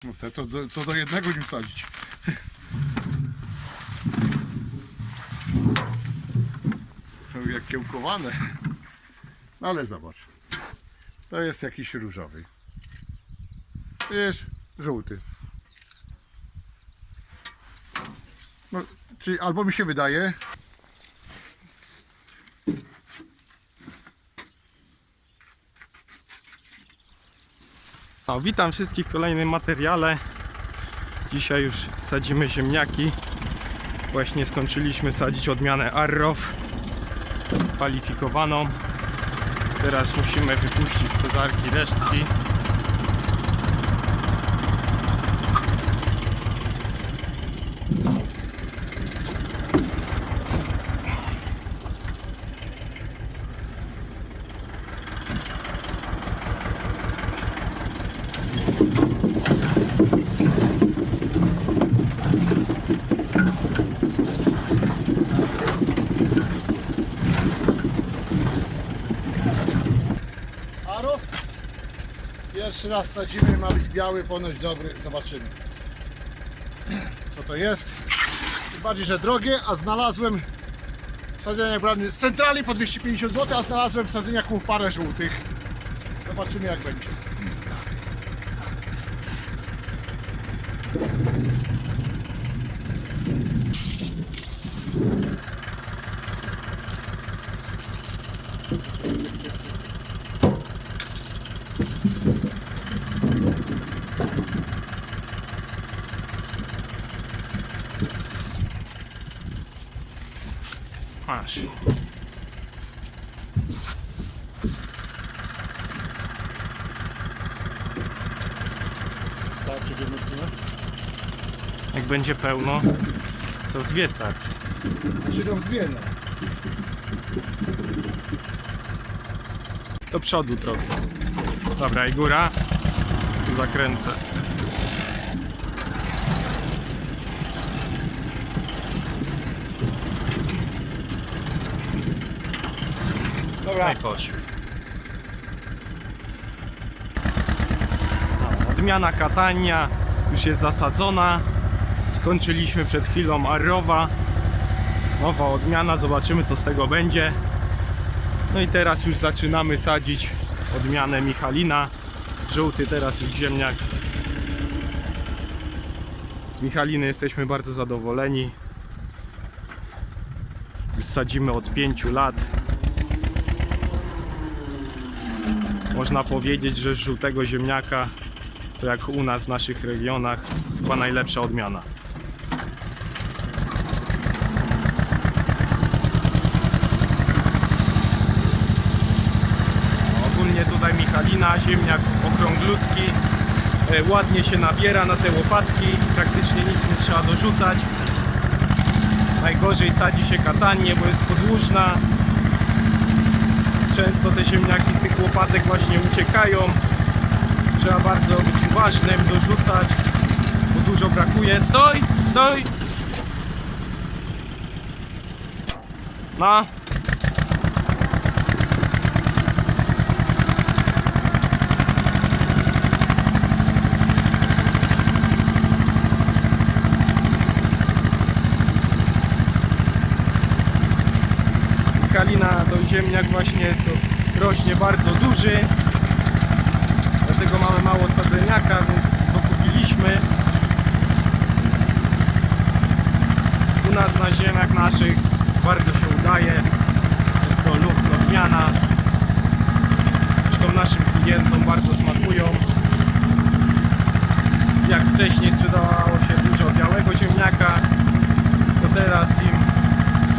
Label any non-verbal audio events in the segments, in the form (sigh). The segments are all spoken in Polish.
Te to do, co do jednego nim sadzić. Są (laughs) jak kiełkowane. No ale zobacz. To jest jakiś różowy. Wiesz, żółty. No, czyli albo mi się wydaje, No, witam wszystkich w kolejnym materiale. Dzisiaj już sadzimy ziemniaki. Właśnie skończyliśmy sadzić odmianę Arrow kwalifikowaną. Teraz musimy wypuścić z cezarki resztki. Pierwszy raz sadzimy, ma być biały, ponoć dobry. Zobaczymy. Co to jest? Tym bardziej, że drogie, a znalazłem w sadzeniach brany z centrali po 250 zł, a znalazłem w sadzeniach parę żółtych. Zobaczymy jak będzie. Masz. Starczy wymocnione? Jak będzie pełno, to dwie starczy. Siedem dwie no. Do przodu trochę. Dobra, i góra. Tu zakręcę. Dobra. No i poszły. No, Odmiana Katania już jest zasadzona. Skończyliśmy przed chwilą Arrowa. Nowa odmiana, zobaczymy co z tego będzie. No i teraz już zaczynamy sadzić odmianę Michalina. Żółty teraz już ziemniak. Z Michaliny jesteśmy bardzo zadowoleni. Już sadzimy od 5 lat. Można powiedzieć, że żółtego ziemniaka to jak u nas w naszych regionach chyba najlepsza odmiana. Ogólnie tutaj Michalina, ziemniak okrąglutki, e, ładnie się nabiera na te łopatki, praktycznie nic nie trzeba dorzucać. Najgorzej sadzi się katanie, bo jest podłużna, często te ziemniaki z tych łopatek właśnie uciekają. Trzeba bardzo być uważnym, dorzucać, bo dużo brakuje. Stoj, stoj! No. Kalina to ziemniak właśnie co rośnie bardzo duży. Dlatego mamy mało sadzeniaka, więc dokupiliśmy. U nas na ziemiach naszych bardzo się udaje. Jest to luk odmiana. Zresztą naszym klientom bardzo smakują. Jak wcześniej sprzedawało się dużo białego ziemniaka, to teraz im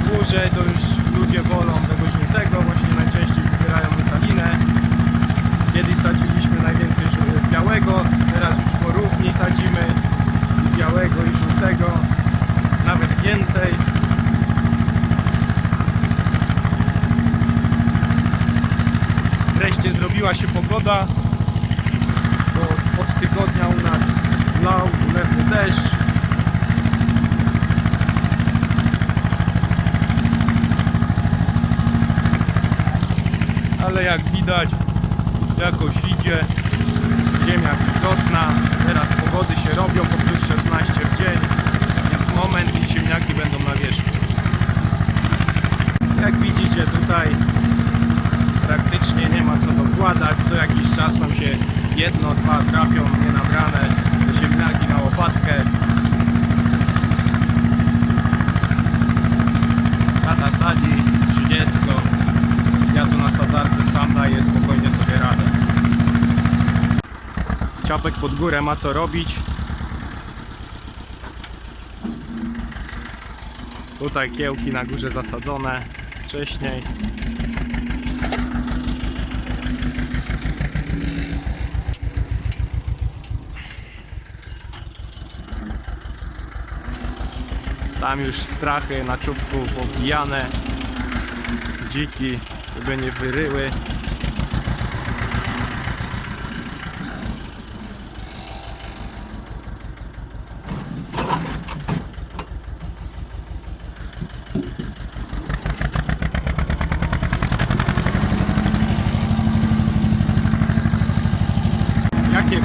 dłużej to już ludzie wolą tego żółtego, właśnie najczęściej wybierają metalinę. Kiedyś sadziliśmy najwięcej białego, teraz już porówni sadzimy i białego i żółtego, nawet więcej. Wreszcie zrobiła się pogoda, bo od tygodnia u nas lał ulewny deszcz, ale jak widać jakoś idzie. Ziemia wilgotna teraz pogody się robią po plus 16 w dzień. Jest moment i ziemniaki będą na wierzchu. Jak widzicie tutaj praktycznie nie ma co dokładać. Co jakiś czas tam się jedno, dwa trafią nienabrane. Pod górę ma co robić. Tutaj kiełki na górze zasadzone wcześniej. Tam już strachy na czubku pobijane. Dziki, żeby nie wyryły. Jakie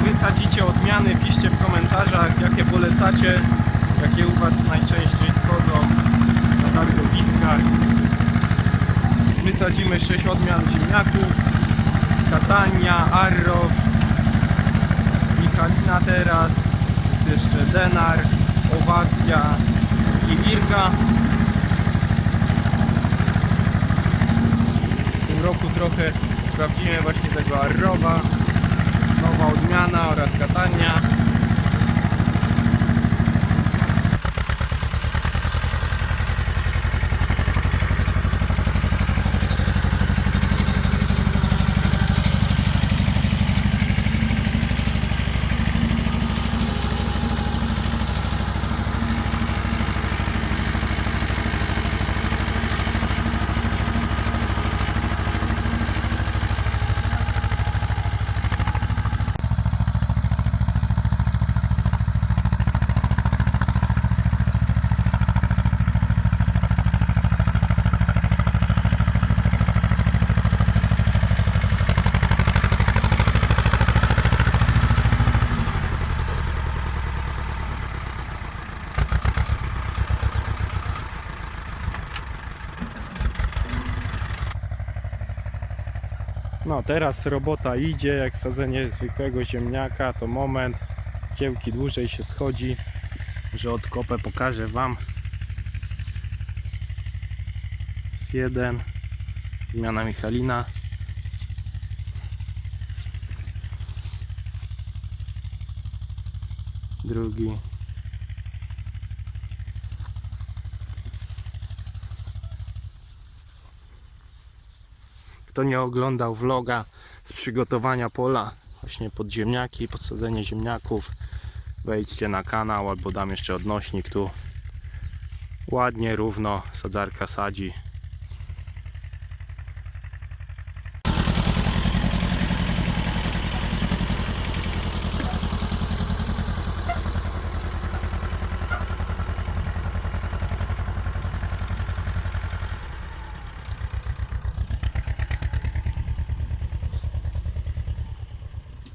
odmiany, piszcie w komentarzach, jakie polecacie, jakie u Was najczęściej schodzą na targowiskach. Wysadzimy 6 odmian ziemniaków, Katania, Arrow, Michalina teraz, jest jeszcze Denar, Owacja i Irga. W tym roku trochę sprawdzimy właśnie tego Arrowa nowa odmiana oraz katania. No teraz robota idzie, jak sadzenie zwykłego ziemniaka, to moment. Kiełki dłużej się schodzi, że odkopę pokażę Wam. Z jeden, zmiana Michalina. Drugi. Kto nie oglądał vloga z przygotowania pola właśnie pod ziemniaki, podsadzenie ziemniaków, wejdźcie na kanał albo dam jeszcze odnośnik tu. Ładnie, równo sadzarka sadzi.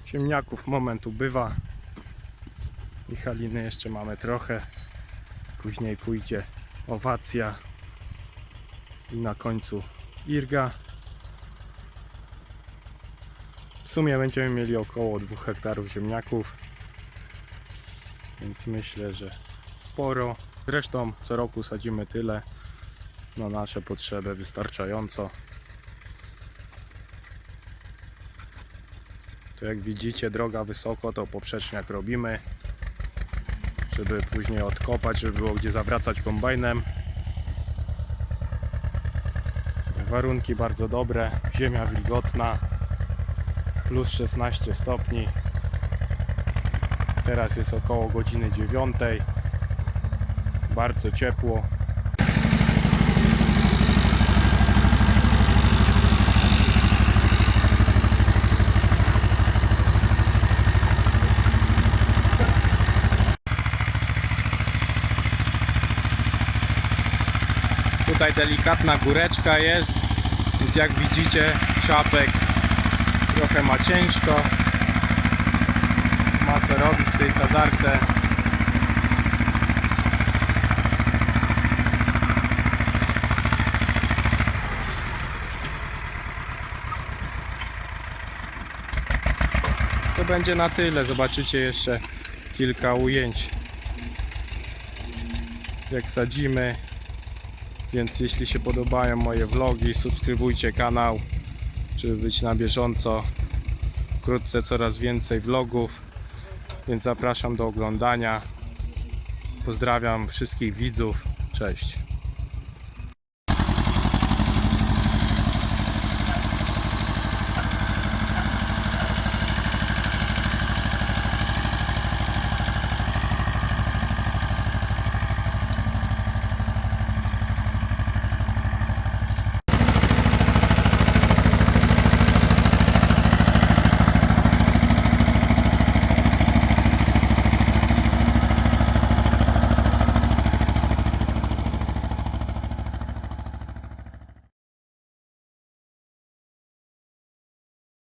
Ziemniaków moment ubywa. Michaliny jeszcze mamy trochę. Później pójdzie owacja. I na końcu irga. W sumie będziemy mieli około 2 hektarów ziemniaków. Więc myślę, że sporo. Zresztą co roku sadzimy tyle na nasze potrzeby wystarczająco. To jak widzicie droga wysoko, to poprzeczniak robimy, żeby później odkopać, żeby było gdzie zawracać kombajnem. Warunki bardzo dobre, ziemia wilgotna, plus 16 stopni. Teraz jest około godziny 9. Bardzo ciepło. Tutaj delikatna góreczka jest, więc jak widzicie czapek trochę ma ciężko. Ma co robić w tej sadzarce. To będzie na tyle. Zobaczycie jeszcze kilka ujęć. Jak sadzimy. Więc jeśli się podobają moje vlogi, subskrybujcie kanał, żeby być na bieżąco. Wkrótce coraz więcej vlogów, więc zapraszam do oglądania. Pozdrawiam wszystkich widzów. Cześć.